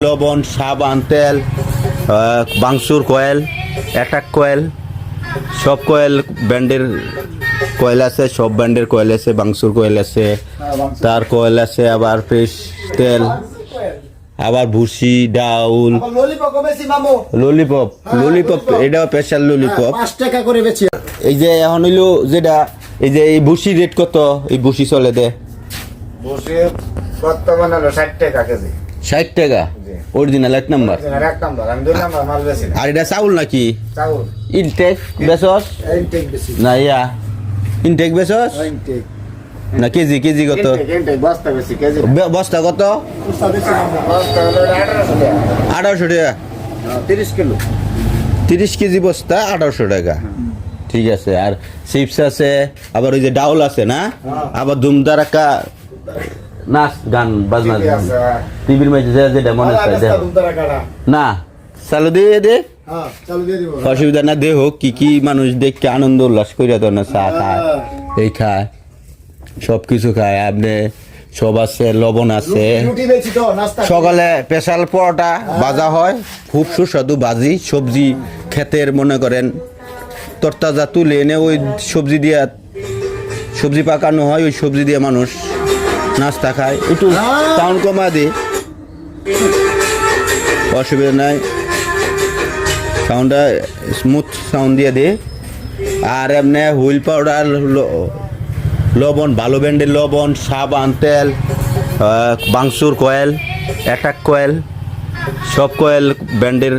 লবণ সাবান তেল বাংসুর কয়েল অ্যাটাক কয়েল সব কয়েল ব্র্যান্ডের কয়েল আছে সব ব্র্যান্ডের কয়েল আছে বাংসুর কয়েল আছে তার কয়েল আছে আবার ফ্রেশ তেল আবার ভুসি ডাউল ললিপপ ললিপপ ললিপপ এটা স্পেশাল ললিপপ পাঁচ টাকা করে বেচি এই যে এখন হইল যেটা এই যে এই ভুসি রেট কত? এই ভুসি চলে দে। বসে বর্তমানে ষাট টাকা কেজি। ষাট টাকা। অরিজিনাল এক নাম্বার। আর এক নাম্বার। আমি দুই নাম্বার মাল বেশি না। আর এটা চাউল নাকি? চাউল। ইনটেক বেসস না ইয়া। ইনটেক বেসস ইনটেক না কেজি কেজি কত? বস্তা কত? আঠারোশো টাকা। তিরিশ কিলো। তিরিশ কেজি বস্তা আঠারোশো টাকা। ঠিক আছে আর চিপস আছে আবার ওই যে ডাউল আছে না? আবার ধুমধারাক্কা নাচ গান বাজনা টিভি টিভির মধ্যে যে- যেটা মনে হয় না চালু দিয়ে দে। হ্যাঁ চালু দিয়ে দিব। অসুবিধা না দেহ কি কি মানুষ দেখে আনন্দ উল্লাস করে তো না চা খায়। এই খায়। সব কিছু খায়। আপনি সব আছে লবণ আছে। সকালে স্পেশাল পরোটা ভাজা হয়। খুব সুস্বাদু ভাজি। সবজি ক্ষেতের মনে করেন তরতাজা তুলে এনে ওই সবজি দিয়ে সবজি পাকানো হয় ওই সবজি দিয়ে মানুষ নাস্তা খায় একটু টাউন কমা দি। অসুবিধা নাই। সাউন্ডটা স্মুথ সাউন্ড দিয়ে দে। আর এমনি হুইল পাউডার লবণ, ভালো ব্র্যান্ডের লবণ, সাবান, তেল বাংসুর কয়েল, অ্যাটাক কয়েল, সব কয়েল ব্র্যান্ডের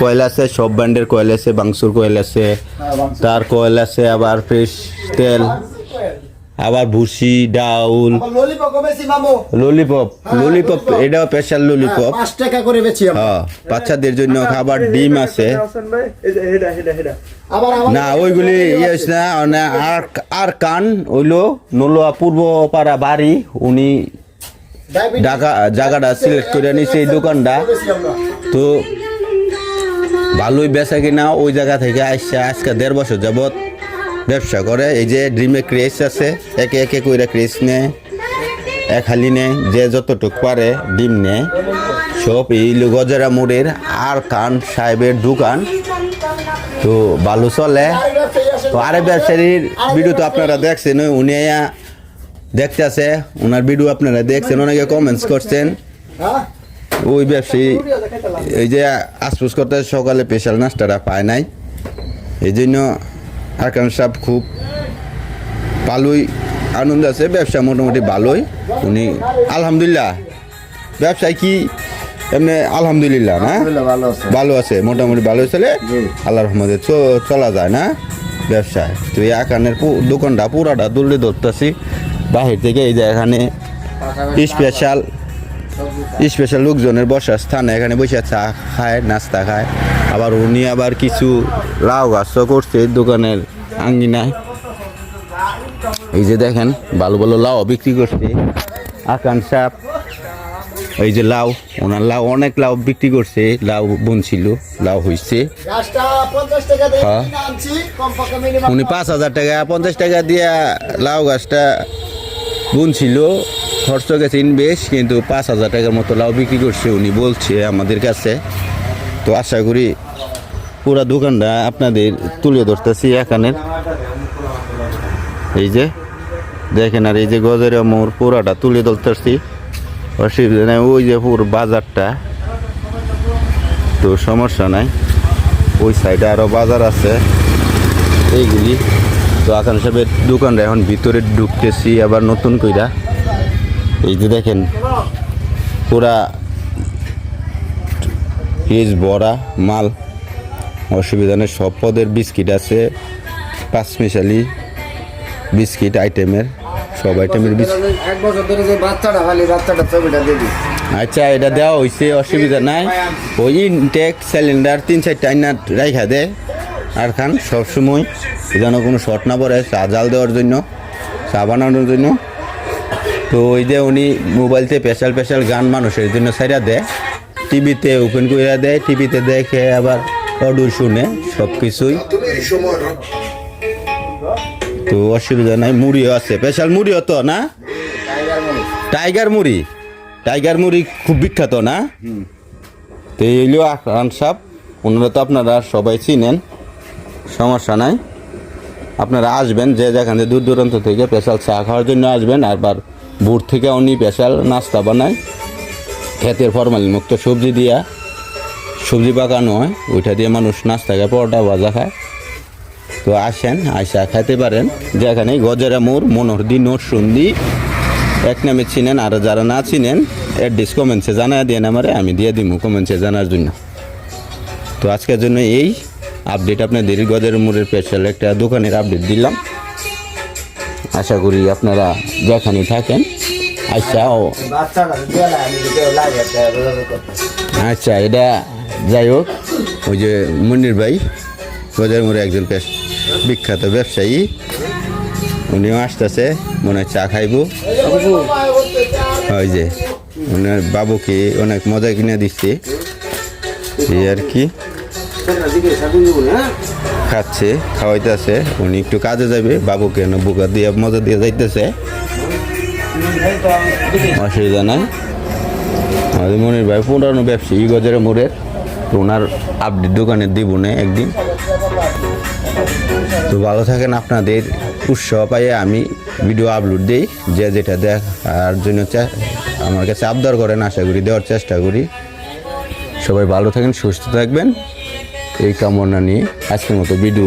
কয়েল আছে, সব ব্র্যান্ডের কয়েল আছে, বাংসুর কয়েল আছে, তার কয়েল আছে, আবার ফ্রেশ তেল। আবার ভুসি ডাউল। ললিপপ ললিপপ ললিপপ এটাও স্পেশাল ললিপপ পাঁচ টাকা করে বেচি হ্যাঁ বাচ্চাদের জন্য খাবার ডিম আছে। না ওইগুলি ইয়ে হইছে না মানে আর আর কান হইল নলোয়া পূর্ব পাড়া বাড়ি উনি ঢাকা জায়গাটা সিলেক্ট করে নিছে এই দোকানটা। তো ভালোই বেচা কিনা ওই জায়গা থেকে আসছে আজকে দেড় বছর যাবত ব্যবসা করে। এই যে ড্রিমে ক্রেস আছে, একে একে কইরা ক্রেস নেয়। এক হালি নেয়, যে যতটুক পারে ডিম নেয়। সব এই গজরা মোড়ের আর কান সাহেবের দোকান, তো ভালো চলে। তো আরেক ব্যবসায়ীর ভিডিও তো আপনারা দেখছেন, উনি দেখতে আছে ওনার ভিডিও আপনারা দেখছেন, অনেকে কমেন্টস করছেন। ওই ব্যবসায়ী, এই যে আশপুস করতে সকালে স্পেশাল নাস্তাটা পায় নাই। এই জন্য আরকান সাহেব খুব ভালোই আনন্দ আছে ব্যবসা মোটামুটি ভালোই। উনি আলহামদুলিল্লাহ। ব্যবসায় কি এমনি আলহামদুলিল্লাহ না? ভালো আছে। মোটামুটি ভালো চলে আল্লাহ রহমতে চ- চলা যায় না ব্যবসায়। তো এই আকানের দোকানটা পুরাটা তুলে ধরতেছি। বাহির থেকে এই যে এখানে স্পেশাল স্পেশাল লোকজনের বসার স্থানে এখানে বসে চা খায়, নাস্তা খায়। আবার উনি আবার কিছু লাউ গাছও করছে দোকানের আঙ্গিনায়। এই যে দেখেন, ভালো ভালো লাউ বিক্রি করছে। আকান সাপ, এই যে লাউ, ওনার লাউ অনেক লাউ বিক্রি করছে, লাউ বুনছিল, লাউ দিয়ে হ্যাঁ। উনি পাঁচ হাজার টাকা, পঞ্চাশ টাকা দিয়া লাউ গাছটা বুনছিল খরচ গেছে ইনভেস্ট কিন্তু পাঁচ হাজার টাকার মতো লাউ বিক্রি করছে উনি বলছে আমাদের কাছে। তো আশা করি পুরা দোকানটা আপনাদের তুলে ধরতেছি এখানের। এই যে, দেখেন আর এই যে গজেরা মোড় পুরাটা তুলে ধরতেছি। অসুবিধা নাই ওই যে পুরো বাজারটা, তো সমস্যা নাই। ওই সাইডে আরও বাজার আছে। এইগুলি তো আকান সাহেবের দোকানটা এখন ভিতরে ঢুকতেছি আবার নতুন কইরা। এই যে দেখেন পুরা ফ্রিজ ভরা মাল অসুবিধা নেই সব পদের বিস্কিট আছে পাঁচ মিশালি বিস্কিট আইটেমের সব আইটেমের দিয়ে আচ্ছা এটা দেওয়া হয়েছে অসুবিধা নাই। ওই ইনটেক সিলিন্ডার তিন চারটা আইনা রাইখা দে। আর খান সবসময় যেন কোনো শর্ট না পড়ে, চা জাল দেওয়ার জন্য, চা বানানোর জন্য। তো ওই যে উনি মোবাইলতে স্পেশাল স্পেশাল গান মানুষের জন্য সাইরা দেয়। টিভিতে ওপেন করে দেয়, টিভিতে দেখে আবার অডিও শুনে সব কিছুই তো অসুবিধা নাই, মুড়িও আছে। স্পেশাল মুড়িও তো না? টাইগার মুড়ি। টাইগার মুড়ি খুব বিখ্যাত না? তো এই হইল আকরান সাপ ওনারা তো আপনারা সবাই চিনেন। সমস্যা নাই। আপনারা আসবেন যে যেখানে দূর দূরান্ত থেকে স্পেশাল চা খাওয়ার জন্য আসবেন আরবার বুট থেকে উনি স্পেশাল নাস্তা বানায়। ক্ষেতের ফরমালিন মুক্ত সবজি দিয়া, সবজি পাকানো হয়, ওইটা দিয়ে মানুষ নাস্তা খায়, পরোটা ভাজা খায়। তো আসেন, আইসা খাইতে পারেন। যেখানে গজেরা মোড়, মনোহরদি নোট সন্ধি এক নামে চিনেন, আর যারা না চিনেন অ্যাড্রেস কমেন্টসে জানা দিয়ে আমারে, আমি দিয়ে দিব কমেন্টসে জানার জন্য। তো আজকের জন্য এই। আপডেট আপনাদের গজের মোড়ের স্পেশাল একটা দোকানের আপডেট দিলাম। আশা করি আপনারা যেখানে থাকেন আচ্ছা ও আচ্ছা এটা যাই হোক, ওই যে মনির ভাই গজার মোড়ে একজন বিখ্যাত ব্যবসায়ী, উনিও আসতেছে, মনে হয় চা খাইব। ওই যে, ওনার বাবুকে অনেক মজা কিনে দিচ্ছে। এই আর কি। খাচ্ছে, খাওয়াইতেছে। উনি একটু কাজে যাবে, বাবুকে না, বুকা দিয়ে, মজা দিয়ে যাইতেছে। অসুবিধা নাই। আমাদের মনির ভাই পুরানো ব্যবসায়ী গজের মোড়ের। তো ওনার আপডেট দোকানে দিব না একদিন। তো ভালো থাকেন আপনাদের। উৎসাহ পাইয়ে আমি ভিডিও আপলোড দিই। যে যেটা দেখার জন্য আমার কাছে আবদার করেন, আশা করি, দেওয়ার চেষ্টা করি। সবাই ভালো থাকেন, সুস্থ থাকবেন। এই কামনা নিয়ে আজকের মতো ভিডিও